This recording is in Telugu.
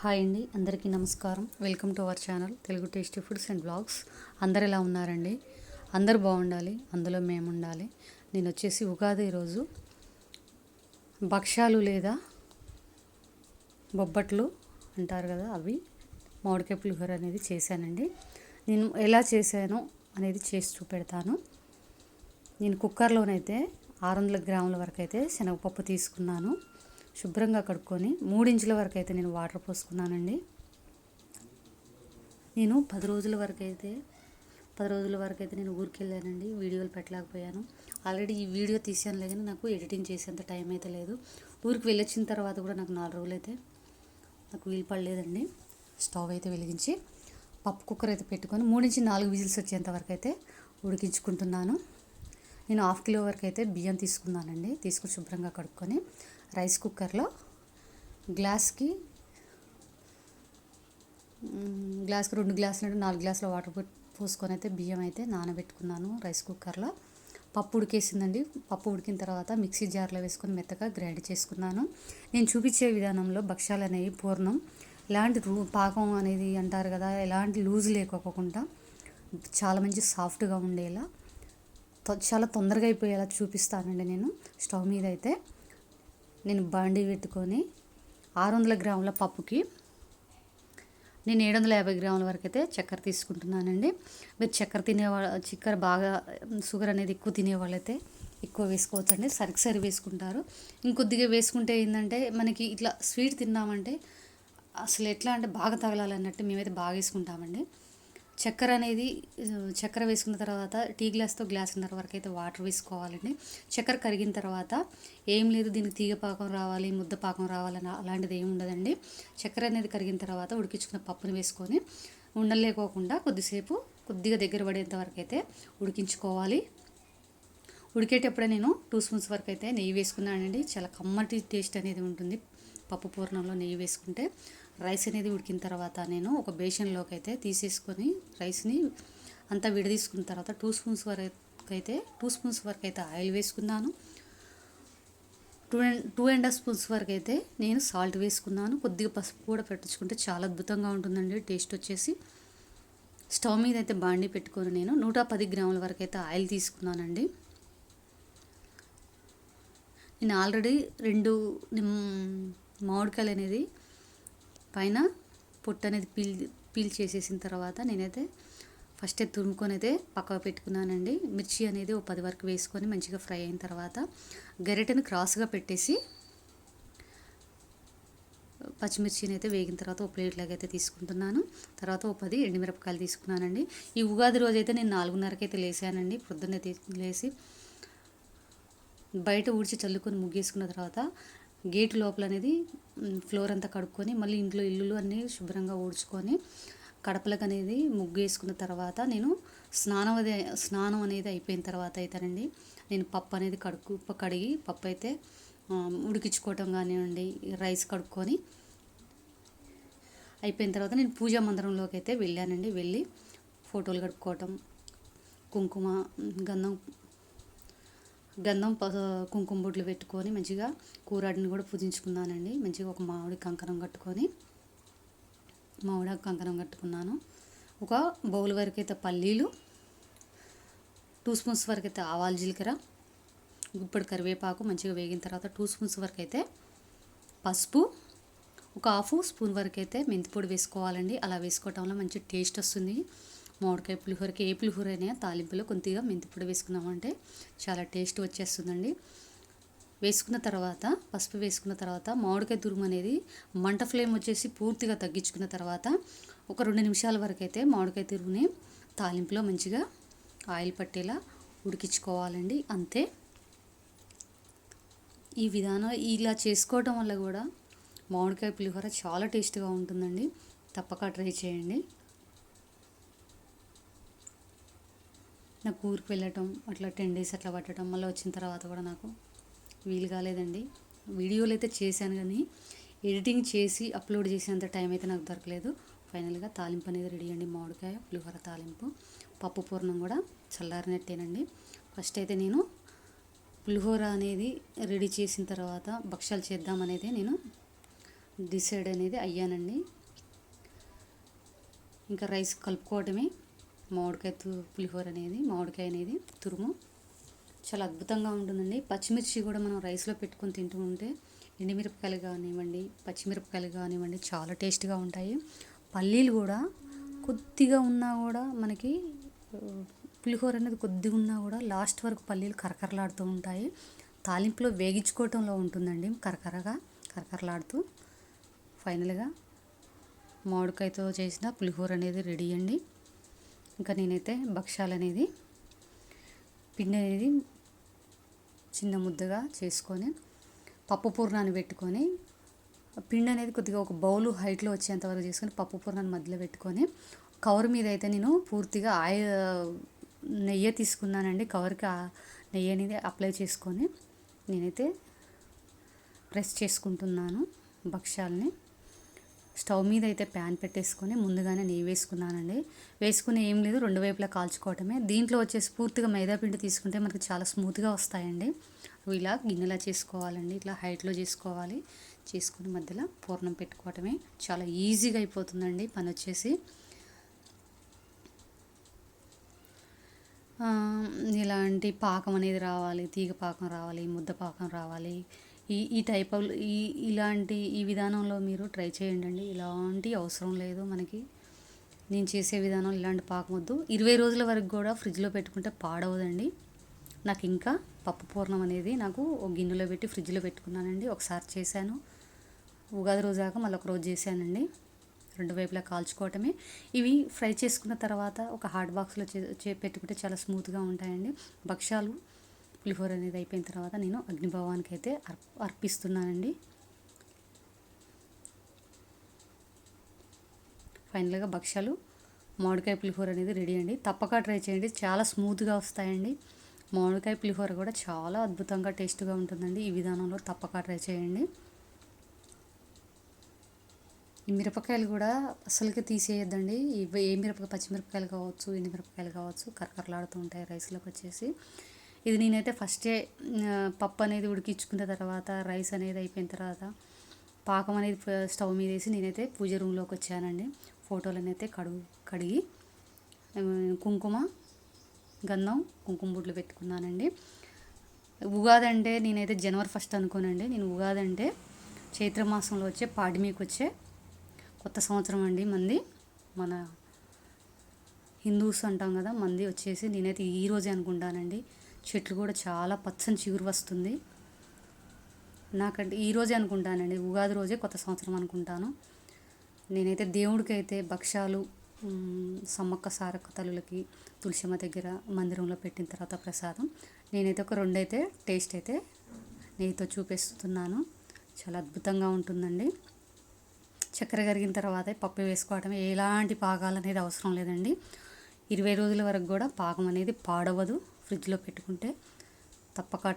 హాయ్ అండి అందరికీ నమస్కారం. Welcome to our channel Telugu tasty foods and blogs అందరు ఎలా ఉన్నారండి? అందరు బాగుండాలి అందులో మేము ఉండాలి నేను వచ్చేసి ఉగాది రోజు భక్ష్యాలు లేదా బొబ్బట్లు అంటారు కదా అవి మామిడికాయ పులిహోర అనేది చేశానండి. నేను ఎలా చేశానో అనేది చేసి చూపెడతాను. నేను కుక్కర్లోనైతే ఆరు వందల గ్రాముల వరకు అయితే శనగపప్పు తీసుకున్నాను. శుభ్రంగా కడుక్కొని మూడించుల వరకు అయితే నేను వాటర్ పోసుకున్నానండి. నేను పది రోజుల వరకు అయితే పది రోజుల వరకు అయితే నేను ఊరికి వెళ్ళానండి వీడియోలు పెట్టలేకపోయాను. ఆల్రెడీ ఈ వీడియో తీసాను కానీ నాకు ఎడిటింగ్ చేసేంత టైం అయితే లేదు. ఊరికి వెళ్ళొచ్చిన తర్వాత కూడా నాకు నాలుగు రోజులు అయితే నాకు వీలు పడలేదండి. స్టవ్ అయితే వెలిగించి పప్పు కుక్కర్ అయితే పెట్టుకొని మూడు నుంచి నాలుగు విజిల్స్ వచ్చేంత వరకు అయితే ఉడికించుకుంటున్నాను. నేను హాఫ్ కిలో వరకు అయితే బియ్యం తీసుకున్నానండి తీసుకుని శుభ్రంగా కడుక్కొని రైస్ కుక్కర్లో గ్లాస్కి గ్లాస్కి రెండు గ్లాసులు అంటే నాలుగు గ్లాసుల వాటర్ పోసుకొని అయితే బియ్యం అయితే నానబెట్టుకున్నాను రైస్ కుక్కర్లో. పప్పు ఉడికేసిందండి. పప్పు ఉడికిన తర్వాత మిక్సీ జార్లో వేసుకొని మెత్తగా గ్రైండ్ చేసుకున్నాను. నేను చూపించే విధానంలో భక్ష్యాలు అనేవి పూర్ణం. ఎలాంటి రూ పాకం అనేది అంటారు కదా ఎలాంటి లూజ్ లేకోకుండా చాలా మంచి సాఫ్ట్గా ఉండేలా తొ- చాలా తొందరగా అయిపోయేలా చూపిస్తానండి నేను స్టవ్ మీద అయితే. నేను బాండీ పెట్టుకొని ఆరు వందల గ్రాముల పప్పుకి నేను ఏడు వందల యాభై గ్రాముల వరకు అయితే చక్కెర తీసుకుంటున్నానండి. మీరు చక్కెర తినేవాళ్ళ చక్కెర బాగా షుగర్ అనేది ఎక్కువ తినేవాళ్ళైతే ఎక్కువ వేసుకోవచ్చండి. సరికి సరి వేసుకుంటారు. ఇంకొద్దిగా వేసుకుంటే ఏంటంటే మనకి ఇట్లా స్వీట్ తిన్నామంటే అసలు ఎట్లా అంటే బాగా తగలాలన్నట్టు మేమైతే బాగా వేసుకుంటామండి. చక్కెర అనేది చక్కెర వేసుకున్న తర్వాత టీ గ్లాస్తో గ్లాసున్నర వరకు అయితే వాటర్ వేసుకోవాలండి. చక్కెర కరిగిన తర్వాత ఏం లేదు దీనికి తీగ పాకం రావాలి ముద్ద పాకం రావాలని అలాంటిది ఏమి ఉండదండి. చక్కెర అనేది కరిగిన తర్వాత ఉడికించుకున్న పప్పుని వేసుకొని ఉండలేకోకుండా కొద్దిసేపు కొద్దిగా దగ్గర పడేంత వరకు అయితే ఉడికించుకోవాలి. ఉడికేటప్పుడే నేను టూ స్పూన్స్ వరకు అయితే నెయ్యి వేసుకున్నానండి. చాలా కమ్మటి టేస్ట్ అనేది ఉంటుంది పప్పు పూర్ణంలో నెయ్యి వేసుకుంటే. రైస్ అనేది ఉడికిన తర్వాత నేను ఒక బేషన్లోకి అయితే తీసేసుకొని రైస్ని అంతా విడదీసుకున్న తర్వాత టూ స్పూన్స్ వరకు అయితే టూ స్పూన్స్ వరకు అయితే ఆయిల్ వేసుకున్నాను. Two and two and half spoons వరకు అయితే నేను సాల్ట్ వేసుకున్నాను. కొద్దిగా పసుపు కూడా పెట్టించుకుంటే చాలా అద్భుతంగా ఉంటుందండి టేస్ట్ వచ్చేసి. స్టవ్ మీద అయితే బాండి పెట్టుకొని నేను నూట పది గ్రాముల వరకు అయితే ఆయిల్ తీసుకున్నానండి. నేను ఆల్రెడీ రెండు మామిడికాయలు అనేది పైన పొట్టు అనేది పీల్ పీల్ చేసేసిన తర్వాత నేనైతే ఫస్ట్ తురుముకొని అయితే పక్కకు పెట్టుకున్నానండి. మిర్చి అనేది ఒక పది వరకు వేసుకొని మంచిగా ఫ్రై అయిన తర్వాత గరిటెను క్రాస్గా పెట్టేసి పచ్చిమిర్చిని అయితే వేగిన తర్వాత ఒక ప్లేట్లాగా అయితే తీసుకుంటున్నాను. తర్వాత ఒక పది ఎండుమిరపకాయలు తీసుకున్నానండి. ఈ ఉగాది రోజు అయితే నేను నాలుగున్నరకి అయితే లేసానండి. పొద్దున్నే తీ లేసి బయట ఊడ్చి చల్లుకొని ముగ్గేసుకున్న తర్వాత గేట్ లోపల అనేది ఫ్లోర్ అంతా కడుక్కొని మళ్ళీ ఇంట్లో ఇల్లులు అన్నీ శుభ్రంగా ఊడ్చుకొని కడపలకు అనేది ముగ్గు వేసుకున్న తర్వాత నేను స్నానం అది స్నానం అనేది అయిపోయిన తర్వాత అయితేనండి నేను పప్పు అనేది కడుక్కు కడిగి పప్పు అయితే ఉడికించుకోవటం కానివ్వండి రైస్ కడుక్కొని అయిపోయిన తర్వాత నేను పూజా మందిరంలోకి అయితే వెళ్ళానండి వెళ్ళి ఫోటోలు కడుక్కోవటం కుంకుమ గంధం గంధం ప కుంకుమ బొట్లు పెట్టుకొని మంచిగా కూరాడిని కూడా పూజించుకున్నానండి. మంచిగా ఒక మామిడి కంకణం కట్టుకొని మామిడి కంకణం కట్టుకున్నాను. ఒక బౌల్ వరకు అయితే పల్లీలు టూ స్పూన్స్ వరకు అయితే ఆవాల జీలకర్ర గుప్పడి కరివేపాకు మంచిగా వేగిన తర్వాత టూ స్పూన్స్ వరకు అయితే పసుపు ఒక హాఫ్ స్పూన్ వరకు అయితే మెంతిపొడి వేసుకోవాలండి. అలా వేసుకోవటం వల్ల మంచి టేస్ట్ వస్తుంది. మామిడికాయ పులిహోరకి ఏ పులిహోర అయినా తాలింపులో కొద్దిగా మెంతిపొడి వేసుకున్నామంటే చాలా టేస్ట్ వచ్చేస్తుందండి. వేసుకున్న తర్వాత పసుపు వేసుకున్న తర్వాత మామిడికాయ తురుము అనేది మంట ఫ్లేమ్ వచ్చేసి పూర్తిగా తగ్గించుకున్న తర్వాత ఒక రెండు నిమిషాల వరకు అయితే మామిడికాయ తురుముని తాలింపులో మంచిగా ఆయిల్ పట్టేలా ఉడికించుకోవాలండి. అంతే. ఈ విధానం ఇలా చేసుకోవటం వల్ల కూడా మామిడికాయ పులిహోర చాలా టేస్ట్గా ఉంటుందండి. తప్పక ట్రై చేయండి. నాకు ఊరికి వెళ్ళటం అట్లా టెన్ డేస్ అట్లా పట్టడం మళ్ళీ వచ్చిన తర్వాత కూడా నాకు వీలు కాలేదండి. వీడియోలు అయితే చేశాను కానీ ఎడిటింగ్ చేసి అప్లోడ్ చేసేంత టైం అయితే నాకు దొరకలేదు. ఫైనల్గా తాలింపు అనేది రెడీ అండి మామిడికాయ పులిహోర తాలింపు పప్పు పూర్ణం కూడా చల్లారినట్టేనండి. ఫస్ట్ అయితే నేను పులిహోర అనేది రెడీ చేసిన తర్వాత భక్ష్యాలు చేద్దామనేది నేను డిసైడ్ అనేది అయ్యానండి. ఇంకా రైస్ కలుపుకోవటమే మామిడికాయ పులిహోర అనేది మామిడికాయ అనేది తురుము. చాలా అద్భుతంగా ఉంటుందండి. పచ్చిమిర్చి కూడా మనం రైస్లో పెట్టుకొని తింటూ ఉంటే ఎండుమిరపకాయలు కానివ్వండి పచ్చిమిరపకాయలు కానివ్వండి చాలా టేస్ట్గా ఉంటాయి. పల్లీలు కూడా కొద్దిగా ఉన్నా కూడా మనకి పులిహోర అనేది కొద్దిగా ఉన్నా కూడా లాస్ట్ వరకు పల్లీలు కరకరలాడుతూ ఉంటాయి. తాలింపులో వేగించుకోవటంలో ఉంటుందండి కరకరగా కరకరలాడుతూ. ఫైనల్గా మామిడికాయతో చేసిన పులిహోర అనేది రెడీ అండి. ఇంకా నేనైతే భక్ష్యాలు అనేది పిండి అనేది చిన్న ముద్దగా చేసుకొని పప్పు పూర్ణాన్ని పెట్టుకొని పిండి అనేది కొద్దిగా ఒక బౌలు హైట్లో వచ్చేంత వరకు చేసుకొని పప్పు పూర్ణాన్ని మధ్యలో పెట్టుకొని కవర్ మీద అయితే నేను పూర్తిగా ఆయిల్ నెయ్యి తీసుకున్నానండి. కవర్కి ఆ నెయ్యి అనేది అప్లై చేసుకొని నేనైతే ప్రెస్ చేసుకుంటున్నాను భక్ష్యాలని. స్టవ్ మీద అయితే ప్యాన్ పెట్టేసుకొని ముందుగానే నెయ్యి వేసుకున్నానండి. వేసుకుని ఏం లేదు రెండు వైపులా కాల్చుకోవటమే. దీంట్లో వచ్చేసి పూర్తిగా మైదాపిండి తీసుకుంటే మనకు చాలా స్మూత్గా వస్తాయండి. అవి ఇలా గిన్నెలా చేసుకోవాలండి ఇట్లా హైట్లో చేసుకోవాలి. చేసుకుని మధ్యలో పూర్ణం పెట్టుకోవటమే. చాలా ఈజీగా అయిపోతుందండి పని వచ్చేసి. ఇలాంటి పాకం అనేది రావాలి తీగ పాకం రావాలి ముద్ద పాకం రావాలి ఈ ఈ టైప్ ఈ ఇలాంటి ఈ విధానంలో మీరు ట్రై చేయండి ఇలాంటి అవసరం లేదు మనకి. నేను చేసే విధానం ఇలాంటి పాకం వద్దు ఇరవై రోజుల వరకు కూడా ఫ్రిడ్జ్లో పెట్టుకుంటే పాడవదండి. నాకు ఇంకా పప్పు పూర్ణం అనేది నాకు ఒక గిన్నెలో పెట్టి ఫ్రిడ్జ్లో పెట్టుకున్నానండి. ఒకసారి చేశాను. ఉగాది రోజు దాకా మళ్ళీ ఒక రోజు చేశానండి. రెండు వైపులా కాల్చుకోవటమే. ఇవి ఫ్రై చేసుకున్న తర్వాత ఒక హాట్ బాక్స్లో చే చే- పెట్టుకుంటే చాలా స్మూత్గా ఉంటాయండి. భక్ష్యాలు పులిహోర అనేది అయిపోయిన తర్వాత నేను అగ్నిభవానికి అయితే అర్ అర్పిస్తున్నానండి. ఫైనల్గా భక్ష్యాలు. మామిడికాయ పులిహోర అనేది రెడీ అండి. తప్పక ట్రై చేయండి. చాలా స్మూత్గా వస్తాయండి. మామిడికాయ పులిహోర కూడా చాలా అద్భుతంగా టేస్ట్గా ఉంటుందండి. ఈ విధానంలో తప్పక ట్రై చేయండి. ఈ మిరపకాయలు కూడా అసలుకి తీసేయద్దండి. ఏ మిరపకాయ పచ్చిమిరపకాయలు కావచ్చు ఎండు మిరపకాయలు కావచ్చు కరకరలాడుతూ ఉంటాయి రైస్లోకి వచ్చేసి. ఇది నేనైతే ఫస్టే పప్పు అనేది ఉడికించుకున్న తర్వాత రైస్ అనేది అయిపోయిన తర్వాత పాకం అనేది స్టవ్ మీద వేసి నేనైతే పూజ రూమ్లోకి వచ్చానండి. ఫోటోలను అయితే కడుగు కడిగి కుంకుమ గంధం కుంకుమ బుడ్లు పెట్టుకున్నానండి. ఉగాది అంటే నేనైతే జనవరి ఫస్ట్ అనుకోనండి. నేను ఉగాది అంటే చైత్ర మాసంలో వచ్చే పాడ్యమికి వచ్చే కొత్త సంవత్సరం అండి మంది. మన హిందూస్ అంటాం కదా మంది వచ్చేసి నేనైతే ఈ రోజే అనుకుంటానండి. చెట్లు కూడా చాలా పచ్చని చిగురు వస్తుంది. నాకంటే ఈరోజే అనుకుంటానండి ఉగాది రోజే కొత్త సంవత్సరం అనుకుంటాను. నేనైతే దేవుడికి అయితే భక్ష్యాలు సమ్మక్క సారక్క తల్లులకి తులసిమ్మ దగ్గర మందిరంలో పెట్టిన తర్వాత ప్రసాదం. నేనైతే ఒక రెండు అయితే టేస్ట్ అయితే నెయ్యితో చూపిస్తున్నాను. చాలా అద్భుతంగా ఉంటుందండి. చక్కెర కరిగిన తర్వాత పప్పు వేసుకోవటం ఎలాంటి పాకాలు అనేది అవసరం లేదండి. ఇరవై రోజుల వరకు కూడా పాకం అనేది పాడవదు. ఫ్రిడ్జ్లో పెట్టుకుంటే తప్పక